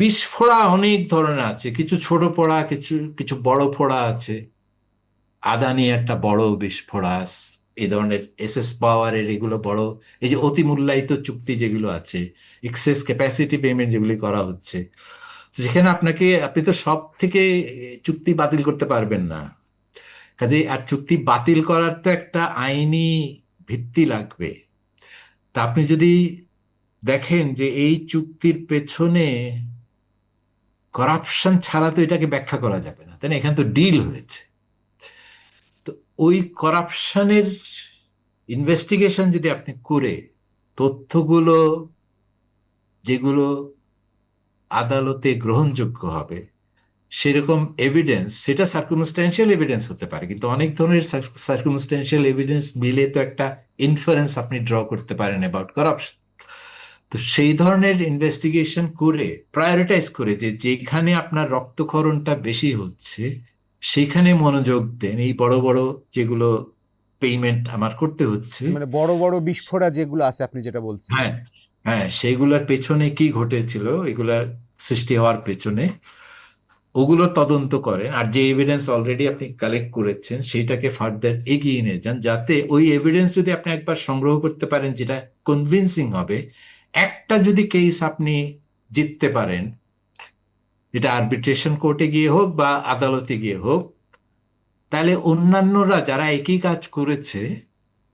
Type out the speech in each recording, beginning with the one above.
বিস্ফোড়া অনেক ধরনের আছে। কিছু ছোট ফোড়া কিছু কিছু বড় ফোড়া আছে। আদানি একটা বড় বিস্ফোড়া এই ধরনের এস পাওয়ারের এগুলো বড়। এই যে অতি মূল্যায়িত চুক্তি যেগুলো আছে, এক্সেস ক্যাপাসিটি পেমেন্ট যেগুলি করা হচ্ছে যেখানে আপনাকে, আপনি তো সব থেকে চুক্তি বাতিল করতে পারবেন না। কাজে আর চুক্তি বাতিল করার তো একটা আইনি ভিত্তি লাগবে। তা আপনি যদি দেখেন যে এই চুক্তির পেছনে করাপশন ছাড়া তো এটাকে ব্যাখ্যা করা যাবে না। তাই না এখানে তো ডিল হয়েছে। তো ওই করাপশনের ইনভেস্টিগেশন যদি আপনি করে, তথ্যগুলো যেগুলো আদালতে গ্রহণযোগ্য হবে, সেরকম এভিডেন্স সেটা সার্কুমস্টেন্সিয়াল এভিডেন্স হতে পারে। কিন্তু অনেক ধরনের সার্কুমস্টেন্সিয়াল এভিডেন্স মিলে তো একটা ইনফারেন্স আপনি ড্র করতে পারেন অ্যাবাউট করাপশন তো সেই ধরনের ইনভেস্টিগেশন করে প্রায়োরিটাইজ করে যে যেখানে আপনার রক্তক্ষরণটা বেশি হচ্ছে সেখানে মনোযোগ দেন। এই বড় বড় যেগুলো পেমেন্ট আমার করতে হচ্ছে। মানে বড় বড় বিস্ফোরা যেগুলো আছে আপনি যেটা বলছেন। হ্যাঁ হ্যাঁ সেইগুলোর পেছনে কি ঘটেছিল? এগুলার সৃষ্টি হওয়ার পেছনে। ওগুলো তদন্ত করেন। আর যে এভিডেন্স অলরেডি আপনি কালেক্ট করেছেন সেইটাকে ফার্দার এগিয়ে নিয়ে যান যাতে ওই এভিডেন্স যদি আপনি একবার সংগ্রহ করতে পারেন যেটা কনভিনসিং হবে একটা যদি কেস আপনি জিততে পারেন এটা আরবিট্রেশন কোর্টে গিয়ে হোক বা আদালতে গিয়ে হোক, তাহলে অন্যান্যরা যারা একই কাজ করেছে,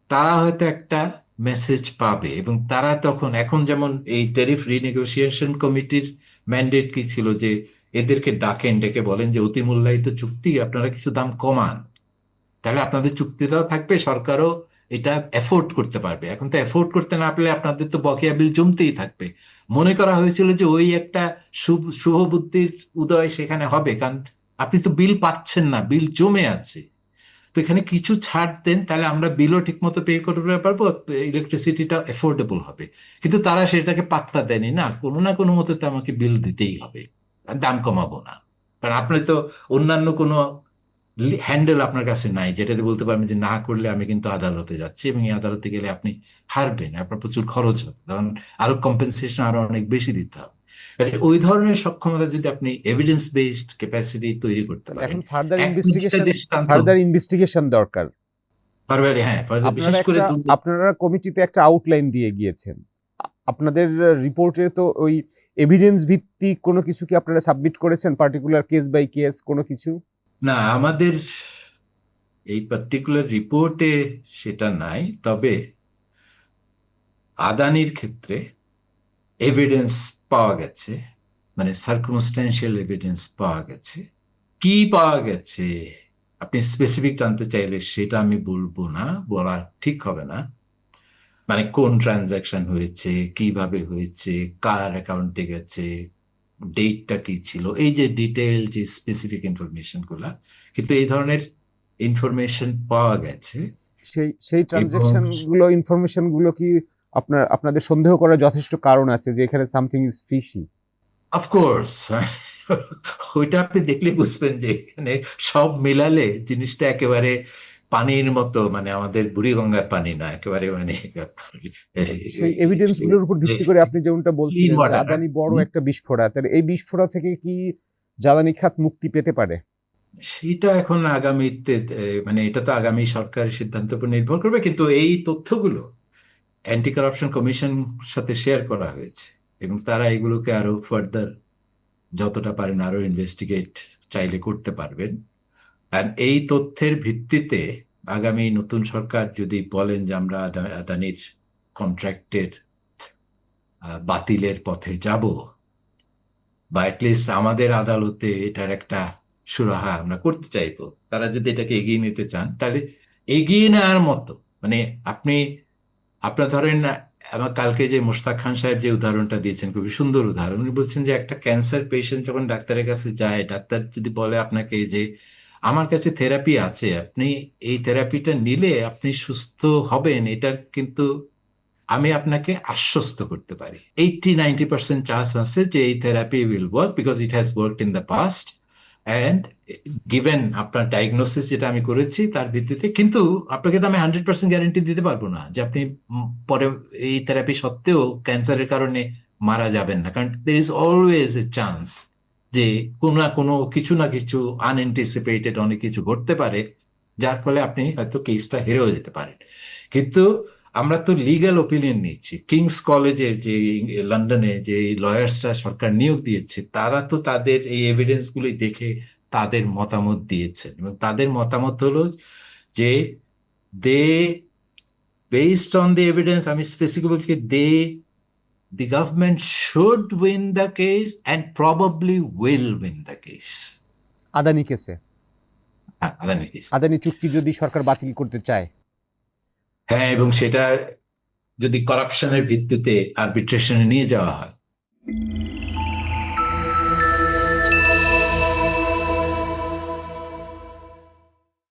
তারা হয়তো একটা মেসেজ পাবে এবং তারা তখন, এখন যেমন এই ট্যারিফ রিনেগোসিয়েশন কমিটির ম্যান্ডেট কি ছিল যে এদেরকে ডাকেন, ডেকে বলেন যে অতি মূল্যায়িত চুক্তি, আপনারা কিছু দাম কমান। তাহলে আপনাদের চুক্তিটাও থাকবে, সরকারও এটা এফোর্ড করতে পারবে। এখন তো এফোর্ড করতে না পারলে আপনাদের তো বকেয়া বিল জমতেই থাকবে। মনে করা হয়েছিল যে ওই একটা শুভ বুদ্ধির উদয় সেখানে হবে, কারণ আপনি তো বিল পাচ্ছেন না, বিল জমে আছে। তো এখানে কিছু ছাড় দেন, তাহলে আমরা বিলও ঠিকমতো পে করতে পারব ইলেকট্রিসিটিটা এফোর্ডেবল হবে। কিন্তু তারা সেটাকে পাত্তা দেয়নি। না, কোনো না কোনো মতে তো আমাকে বিল দিতেই হবে। দাম কমাবো না। কারণ আপনি তো অন্যান্য কোনো হ্যান্ডেল আপনার কাছে নাই যেটাতে বলতে পারবেন যে না করলে আমি কিন্তু আদালতে যাচ্ছি এবং এই আদালতে গেলে আপনি হারবেন আপনার প্রচুর খরচ হবে তখন আরও কম্পেনসেশন আরও অনেক বেশি দিতে হবে। ওই ধরনের সক্ষমতা যদি আপনি এভিডেন্স বেসড ক্যাপাসিটি তৈরি করতে পারেন এখন ফার্দার ইনভেস্টিগেশন ফার্দার ইনভেস্টিগেশন দরকার। পারবে হ্যাঁ বিশেষ করে আপনারা কমিটিতে একটা আউটলাইন দিয়ে গিয়েছেন। আপনাদের রিপোর্টে তো ওই এভিডেন্স ভিত্তিক কোনো কিছু কি আপনারা সাবমিট করেছেন পার্টিকুলার কেস বাই কেস কোনো কিছু? না, আমাদের এই পার্টিকুলার রিপোর্টে সেটা নাই, তবে আদানির ক্ষেত্রে এভিডেন্স পাওয়া গেছে মানে সার্কমস্টেন্সিয়াল এভিডেন্স পাওয়া গেছে। কি পাওয়া গেছে? আপনি স্পেসিফিক জানতে চাইলে সেটা আমি বলব না, বলা ঠিক হবে না। মানে কোন ট্রানজাকশন হয়েছে, কীভাবে হয়েছে, কার অ্যাকাউন্টে গেছে ডেটটা কি ছিল? এই যে ডিটেল যে স্পেসিফিক ইনফরমেশনগুলা কিন্তু এই ধরনের ইনফরমেশন পাওয়া গেছে। সেই সেই ট্রানজাকশনগুলো ইনফরমেশনগুলো কি আপনার আপনাদের সন্দেহ করার যথেষ্ট কারণ আছে যে এখানে সামথিং ইজ ফিশি অফকোর্স ওইটা আপনি দেখলে বুঝবেন যে এখানে সব মিলালে জিনিসটা একেবারে পানির মতো মানে আমাদের বুড়িগঙ্গার পানি না একেবারে মানে সেই এভিডেন্সগুলোর উপর ভিত্তি করে আপনি যেমনটা বলছিলেন আদানি বড় একটা বিস্ফোরা তাহলে এই বিস্ফোরা থেকে কি জ্বালানি খাত মুক্তি পেতে পারে? সেটা এখন আগামীতে মানে এটা তো আগামী সরকারের সিদ্ধান্তের উপর নির্ভর করবে কিন্তু এই তথ্যগুলো অ্যান্টি কারাপশন কমিশন সাথে শেয়ার করা হয়েছে এবং তারা এগুলোকে আরও ফার্দার যতটা পারেন আরও ইনভেস্টিগেট চাইলে করতে পারবেন। আর এই তথ্যের ভিত্তিতে আগামী নতুন সরকার যদি বলেন যে আমরা আদানির কন্ট্রাক্টের বাতিলের পথে যাব, বা অ্যাটলিস্ট আমাদের আদালতে এটার একটা সুরাহা আমরা করতে চাইব, তারা যদি এটাকে এগিয়ে নিতে চান, তাহলে এগিয়ে নেওয়ার মতো মানে আপনি, আপনার ধরেন, আমার কালকে যে মোশতাক খান সাহেব যে উদাহরণটা দিয়েছেন, খুবই সুন্দর উদাহরণ। উনি বলছেন যে একটা ক্যান্সার পেশেন্ট যখন ডাক্তারের কাছে যায়, ডাক্তার যদি বলে আপনাকে যে আমার কাছে থেরাপি আছে। আপনি এই থেরাপিটা নিলে আপনি সুস্থ হবেন, এটার কিন্তু আমি আপনাকে আশ্বস্ত করতে পারি। এইটটি নাইনটি পার্সেন্ট চান্স আছে যে এই therapy will work because it has work in the past and given আপনার ডায়াগনোসিস যেটা আমি করেছি তার ভিত্তিতে কিন্তু আপনাকে তো আমি হান্ড্রেড পার্সেন্ট গ্যারেন্টি দিতে পারব না যে আপনি পরে এই থেরাপি সত্ত্বেও ক্যান্সারের কারণে মারা যাবেন না। কারণ there is always a chance যে কোনো না কোনো কিছু না কিছু আনএন্টিসিপেটেড অনেক কিছু ঘটতে পারে, যার ফলে আপনি হয়তো কেসটা হেরেও যেতে পারেন। কিন্তু আমরা তো লিগ্যাল ওপিনিয়ন নিচ্ছি। কিংস কলেজের যে লন্ডনে যে লয়ার্সরা সরকার নিয়োগ দিয়েছে, তারা তো তাদের এই এভিডেন্সগুলি দেখে তাদের মতামত দিয়েছেন। এবং তাদের মতামত হলো যে they based on the evidence আমি specifically they the government should win the case and probably will win the case. Adani কেসে। হ্যাঁ, আদানি কেস আদানি চুক্তি যদি সরকার বাতিল করতে চায়। হ্যাঁ এবং সেটা যদি করাপশনের ভিত্তিতে আরবিট্রেশনে নিয়ে যাওয়া হয়।